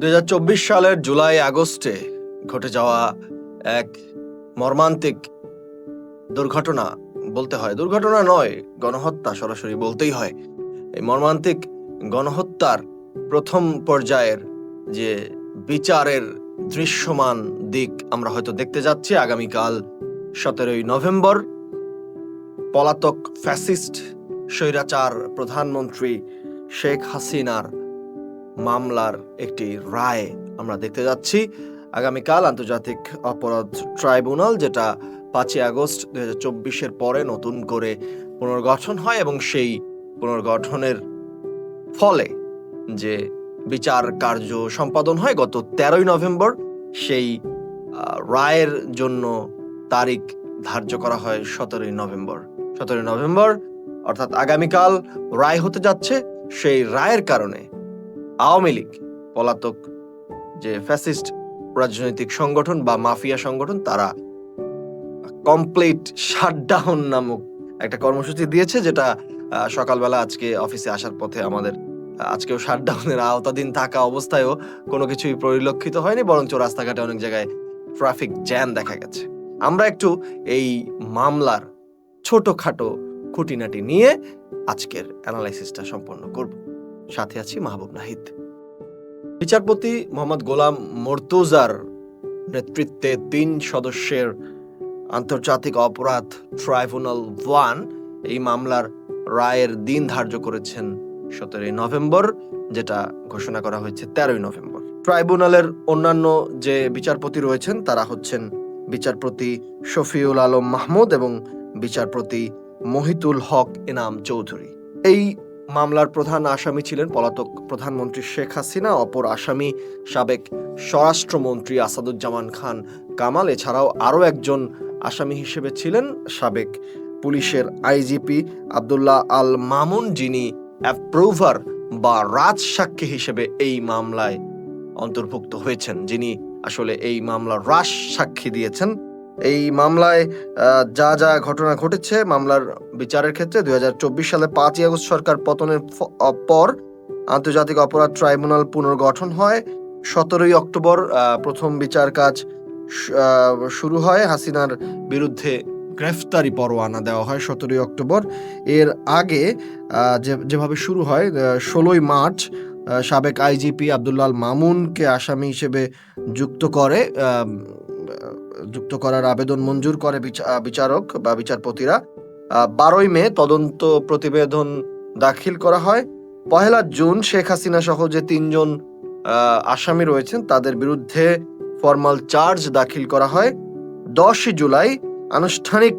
দু হাজার চব্বিশ সালের জুলাই আগস্টে ঘটে যাওয়া এক মর্মান্তিক দুর্ঘটনা বলতে হয়। দুর্ঘটনা নয়, গণহত্যা সরাসরি বলতেই হয়। এই মর্মান্তিক গণহত্যার প্রথম পর্যায়ের যে বিচারের দৃশ্যমান দিক আমরা হয়তো দেখতে যাচ্ছি, আগামীকাল সতেরোই নভেম্বর, পলাতক ফ্যাসিস্ট, স্বৈরাচার প্রধানমন্ত্রী শেখ হাসিনার মামলার একটি রায় আমরা দেখতে যাচ্ছি। আগামীকাল আন্তর্জাতিক অপরাধ ট্রাইব্যুনাল, যেটা পাঁচই আগস্ট দু হাজার চব্বিশের পরে নতুন করে পুনর্গঠন হয় এবং সেই পুনর্গঠনের ফলে যে বিচার কার্য সম্পাদন হয়, গত তেরোই নভেম্বর সেই রায়ের জন্য তারিখ ধার্য করা হয় সতেরোই নভেম্বর। সতেরোই নভেম্বর, অর্থাৎ আগামীকাল রায় হতে যাচ্ছে। সেই রায়ের কারণে আওয়ামী লীগ, পলাতক যে ফ্যাসিস্ট রাজনৈতিক সংগঠন বা মাফিয়া সংগঠন, তারা কমপ্লিট শাটডাউন নামক একটা কর্মসূচি দিয়েছে, যেটা সকালবেলা আজকে অফিসে আসার পথে আমাদের, আজকেও শাটডাউনের আওতাধীন থাকা অবস্থায়ও কোনো কিছুই পরিলক্ষিত হয়নি, বরঞ্চ রাস্তাঘাটে অনেক জায়গায় ট্রাফিক জ্যাম দেখা গেছে। আমরা একটু এই মামলার ছোটখাটো খুঁটিনাটি নিয়ে আজকের অ্যানালাইসিসটা সম্পন্ন করব। সাথে আছি মাহবুব নাহিদ। বিচারপতি মোহাম্মদ গোলাম মর্তুজার নেতৃত্বে তিন সদস্যের আন্তর্জাতিক অপরাধ ট্রাইব্যুনাল ওয়ান এই মামলার রায়ের দিন ধার্য করেছেন সতেরোই নভেম্বর, যেটা ঘোষণা করা হয়েছে তেরোই নভেম্বর। ট্রাইব্যুনালের অন্যান্য যে বিচারপতি রয়েছেন, তারা হচ্ছেন বিচারপতি শফিউল আলম মাহমুদ এবং বিচারপতি মহিতুল হক এনাম চৌধুরী। এই মামলার প্রধান আসামি ছিলেন পলাতক প্রধানমন্ত্রী শেখ হাসিনা, অপর আসামি সাবেক স্বরাষ্ট্রমন্ত্রী আসাদুজ্জামান খান কামাল। এছাড়াও আরও একজন আসামি হিসেবে ছিলেন সাবেক পুলিশের আইজিপি আব্দুল্লাহ আল মামুন, যিনি অ্যাপ্রুভার বা রাজ সাক্ষী হিসেবে এই মামলায় অন্তর্ভুক্ত হয়েছেন, যিনি আসলে এই মামলার রাজ সাক্ষী দিয়েছেন। এই মামলায় যা যা ঘটনা ঘটেছে মামলার বিচারের ক্ষেত্রে দু হাজার চব্বিশ সালে পাঁচই আগস্ট সরকার পতনের পর আন্তর্জাতিক অপরাধ ট্রাইব্যুনাল পুনর্গঠন হয়। সতেরোই অক্টোবর প্রথম বিচার কাজ শুরু হয়। হাসিনার বিরুদ্ধে গ্রেফতারি পরোয়ানা দেওয়া হয় সতেরোই অক্টোবর। এর আগে যেভাবে শুরু হয় ষোলোই মার্চ সাবেক আইজিপি আবদুল্লাহ আল মামুনকে আসামি হিসেবে যুক্ত করে যুক্ত করার আবেদন মঞ্জুর করে বিচা- বিচারক বা বিচারপতিরা। বারোই মে তদন্ত প্রতিবেদন দাখিল করা হয়। পহেলা জুন শেখ হাসিনা সহ যে তিনজন আসামি রয়েছেন, তাদের বিরুদ্ধে ফর্মাল চার্জ দাখিল করা হয়। দশই জুলাই আনুষ্ঠানিক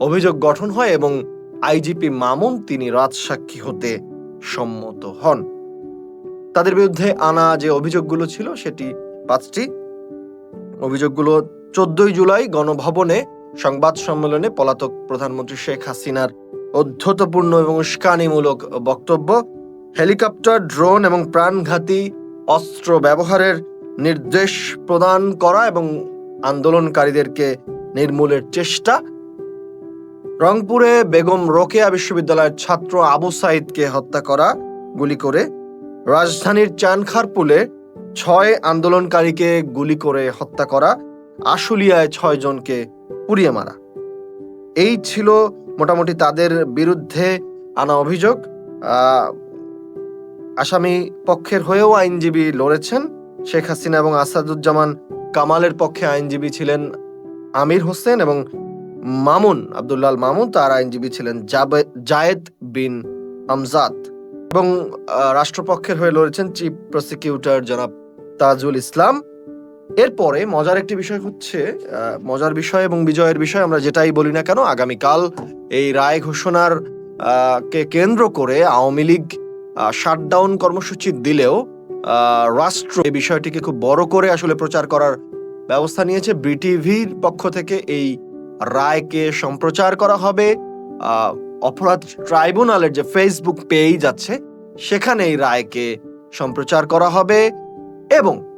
অভিযোগ গঠন হয় এবং আইজিপি মামুন তিনি রাজসাক্ষী হতে সম্মত হন। তাদের বিরুদ্ধে আনা যে অভিযোগগুলো ছিল, সেটি পাঁচটি। অভিযোগগুলো চোদ্দই জুলাই গণভবনে সংবাদ সম্মেলনে পলাতক প্রধানমন্ত্রী শেখ হাসিনার অধ্যতপূর্ণ এবং উস্কানিমূলক বক্তব্য, হেলিকপ্টার, ড্রোন এবং প্রাণঘাতী অস্ত্র ব্যবহারের নির্দেশ প্রদান করা এবং আন্দোলনকারীদেরকে নির্মূলের চেষ্টা। রংপুরে বেগম রোকেয়া বিশ্ববিদ্যালয়ের ছাত্র আবু সাইদকে হত্যা করা, গুলি করে। রাজধানীর চানখারপুলে ছয় আন্দোলনকারীকে গুলি করে হত্যা করা। আশুলিয়ায় ছয় জনকে পুড়িয়ে মারা। এই ছিল মোটামুটি তাদের বিরুদ্ধে আনা অভিযোগ। আসামি পক্ষের হয়েও আইনজীবী লড়েছেন শেখ হাসিনা এবং আসাদুজ্জামান কামালের পক্ষে আইনজীবী ছিলেন আমির হোসেন এবং মামুন, আব্দুল্লাল মামুন, তার আইনজীবী ছিলেন জায়েদ বিন আমজাদ এবং রাষ্ট্রপক্ষের হয়ে লড়েছেন চিফ প্রসিকিউটর জনাব তাজুল ইসলাম। এরপরে মজার একটি বিষয় হচ্ছে মজার বিষয় এবং বিজয়ের বিষয় আমরা যেটাই বলি না কেন, আগামীকাল এই রায় ঘোষণার কে কেন্দ্র করে আওয়ামী লীগ শাটডাউন কর্মসূচি দিলেও রাষ্ট্র এই বিষয়টিকে খুব বড় করে আসলে প্রচার করার ব্যবস্থা নিয়েছে। বিটিভির পক্ষ থেকে এই রায়কে সম্প্রচার করা হবে। অপরাধ ট্রাইব্যুনালের যে ফেসবুক পেজ আছে সেখানে এই রায়কে সম্প্রচার করা হবে এবং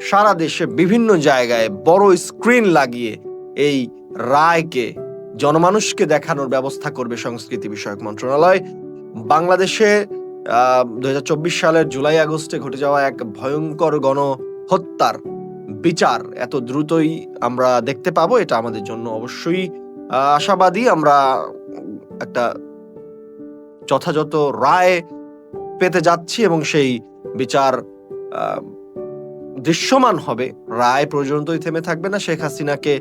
সারা দেশে বিভিন্ন জায়গায় বড় স্ক্রিন লাগিয়ে এই রায়কে, জনমানুষকে দেখানোর ব্যবস্থা করবে সংস্কৃতি বিষয়ক মন্ত্রণালয়। বাংলাদেশে দু হাজার চব্বিশ সালের জুলাই আগস্টে ঘটে যাওয়া এক ভয়ঙ্কর গণহত্যার বিচার এত দ্রুতই আমরা দেখতে পাবো, এটা আমাদের জন্য অবশ্যই আশাবাদী। আমরা একটা যথাযথ রায় পেতে যাচ্ছি এবং সেই বিচার দৃশ্যমান হবে। রায় পর্যন্তই থেমে থাকবে না। শেখ হাসিনাকে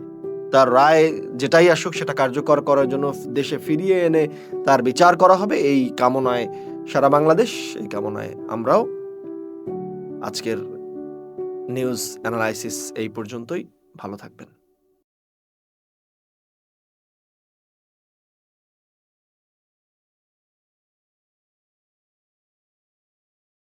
তার রায় যেটাই আসুক, সেটা কার্যকর করার জন্য দেশে ফিরিয়ে এনে তার বিচার করা হবে। এই কামনায় সারা বাংলাদেশ, এই কামনায় আমরাও আজকের নিউজ অ্যানালাইসিস এই পর্যন্তই। ভালো থাকবেন।